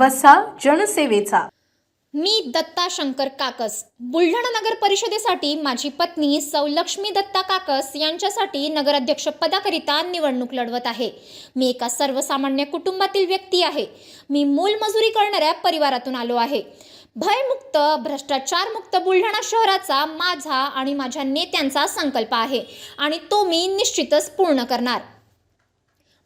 वसा जनसेवेचा. मी दत्ता शंकर काकस. बुलढाणा नगर परिषदेसाठी माझी पत्नी सौ लक्ष्मी दत्ता काकस यांच्यासाठी नगराध्यक्ष पदाकरिता निवडणूक लढवत आहे. मी एका सर्वसामान्य कुटुंबातील व्यक्ती आहे. मी मोलमजुरी करणाऱ्या परिवारातून आलो आहे. भयमुक्त भ्रष्टाचारमुक्त बुलढाणा शहराचा माझा आणि माझ्या नेत्यांचा संकल्प आहे आणि तो मी निश्चितच पूर्ण करणार.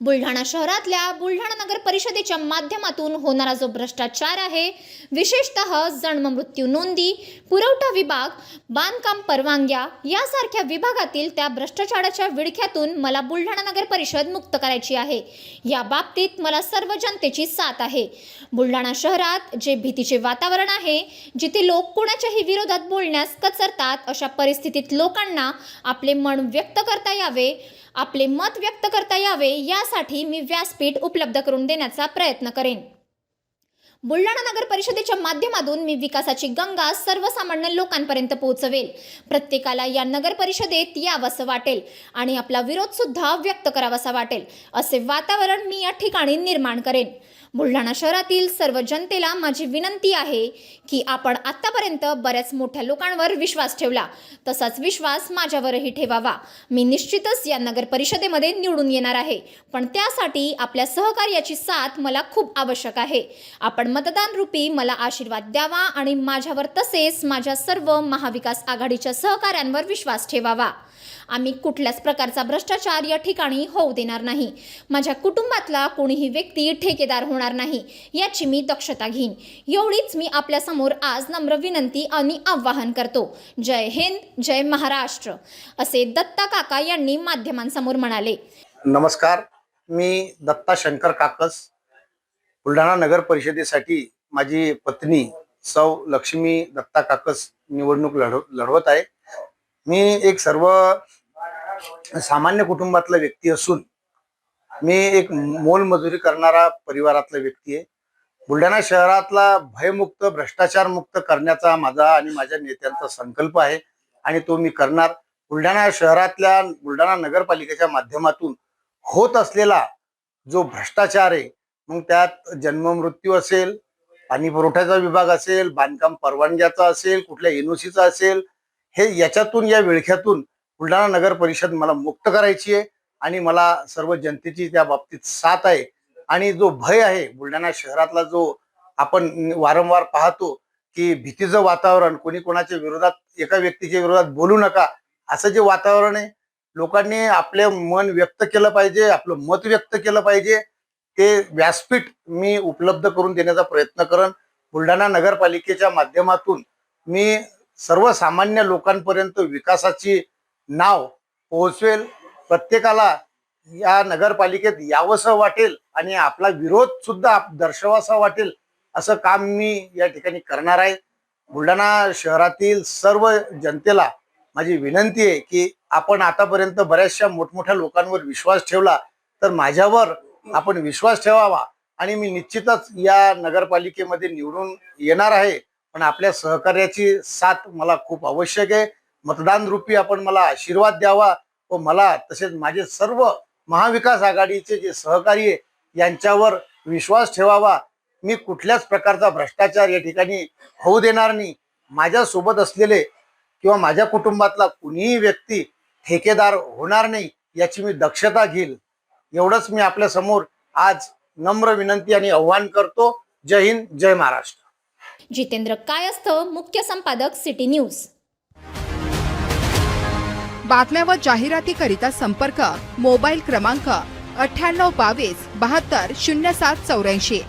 बुलढाणा शहरातल्या बुलढाणा नगर परिषदेच्या माध्यमातून होणारा जो भ्रष्टाचार आहे विशेषतः जन्म मृत्यू नोंदी पुरवठा विभाग बांधकाम परवानग्या यासारख्या विभागातील त्या भ्रष्टाचाराच्या विडख्यातून मला बुलढाणा नगर परिषद मुक्त करायची आहे. या बाबतीत मला सर्व जनतेची साथ आहे. बुलढाणा शहरात जे भीतीचे वातावरण आहे जिथे लोक कोणाच्याही विरोधात बोलण्यास कचरतात अशा परिस्थितीत लोकांना आपले मन व्यक्त करता यावे आपले मत व्यक्त करता यावे या यासाठी मी व्यासपीठ उपलब्ध करून देण्याचा प्रयत्न करेन. बुलढाणा नगर परिषदेच्या माध्यमातून मी विकासाची गंगा सर्वसामान्य लोकांपर्यंत पोहोचवेल. प्रत्येकाला या नगर परिषदेत यावंसं वाटेल आणि आपला विरोध सुद्धा व्यक्त करावासा वाटेल असे वातावरण मी या ठिकाणी निर्माण करेन. बुलढाणा शहरातील सर्व जनतेला माझी विनंती आहे की आपण आत्तापर्यंत बऱ्याच मोठ्या लोकांवर विश्वास ठेवला. तसाच विश्वास माझ्यावरही ठेवावा. मी निश्चितच या नगर परिषदेमध्ये निवडून येणार आहे. पण त्यासाठी आपल्या सहकार्याची साथ मला खूप आवश्यक आहे. आपण मतदान रूपी मला आशीर्वाद द्यावा आणि माझ्यावर तसेच माझ्या सर्व महाविकास आघाडीच्या सहकाऱ्यांवर विश्वास ठेवावा. आम्ही कुठल्याच प्रकारचा भ्रष्टाचार या ठिकाणी होऊ देणार नाही. माझ्या कुटुंबातला कोणीही व्यक्ती ठेकेदार होणार नाही याची मी दक्षता घेईन. एवढीच मी आपल्यासमोर आज नम्र विनंती आणि आवाहन करतो. जय हिंद जय महाराष्ट्र असे दत्ता काका यांनी माध्यमांसमोर म्हणाले. नमस्कार मी दत्ता शंकर काकस बुलढाणा नगर परिषदेसाठी माझी पत्नी सौ लक्ष्मी दत्ता काकस निवडणूक लढव लढवत आहे. मी एक सर्व सामान्य कुटुंबातला व्यक्ती असून मी एक मोलमजुरी करणारा परिवारातला व्यक्ती आहे. बुलढाणा शहरातला भयमुक्त भ्रष्टाचार मुक्त करण्याचा माझा आणि माझ्या नेत्यांचा संकल्प आहे आणि तो मी करणार. बुलढाणा शहरातल्या बुलढाणा नगरपालिकेच्या माध्यमातून होत असलेला जो भ्रष्टाचार आहे मग त्यात जन्ममृत्यू असेल पाणी पुरवठ्याचा विभाग असेल बांधकाम परवानग्याचा असेल कुठल्या एनओसीचा असेल हे याच्यातून या विळख्यातून बुलढाणा नगर परिषद मला मुक्त करायची आहे आणि मला सर्व जनतेची त्या बाबतीत साथ आहे. आणि जो भय आहे बुलढाणा शहरातला जो आपण वारंवार पाहतो की भीतीचं वातावरण कोणी कोणाच्या विरोधात एका व्यक्तीच्या विरोधात बोलू नका असं जे वातावरण आहे लोकांनी आपले मन व्यक्त केलं पाहिजे आपलं मत व्यक्त केलं पाहिजे ते व्यासपीठ मी उपलब्ध करून देण्याचा प्रयत्न करेन. बुलढाणा नगरपालिकेच्या माध्यमातून मी सर्वसामान्य लोकांपर्यंत विकासाची नाव पोहोचवेल. प्रत्येकाला या नगरपालिकेत यावंसं वाटेल आणि आपला विरोध सुद्धा दर्शवासा वाटेल असं काम मी या ठिकाणी करणार आहे. बुलढाणा शहरातील सर्व जनतेला माझी विनंती आहे की आपण आतापर्यंत बऱ्याचशा मोठमोठ्या लोकांवर विश्वास ठेवला तर माझ्यावर आपण विश्वास ठेवावा. आणि मी निश्चितच या नगरपालिकेमध्ये निवडून येणार आहे. पण आपल्या सहकार्याची साथ मला खूप आवश्यक आहे. मतदान रूपी आपण मला आशीर्वाद द्यावा व मला तसेच माझे सर्व महाविकास आघाडीचे जे सहकारी यांच्यावर विश्वास ठेवावा. मी कुठल्याच प्रकारचा भ्रष्टाचार या ठिकाणी होऊ देणार नाही. माझ्यासोबत असलेले किंवा माझ्या कुटुंबातला कुणीही व्यक्ती ठेकेदार होणार नाही याची मी दक्षता घेईल. एवढंच मी आपल्यासमोर आज नम्र विनंती आणि आव्हान करतो. जय हिंद जय महाराष्ट्र. जितेंद्र कायस्थ मुख्य संपादक सिटी न्यूज. बातम्या व जाहिरातीकरिता संपर्क मोबाईल क्रमांक अठ्ठ्याण्णव बावीस बहात्तर शून्य सात चौऱ्याऐंशी.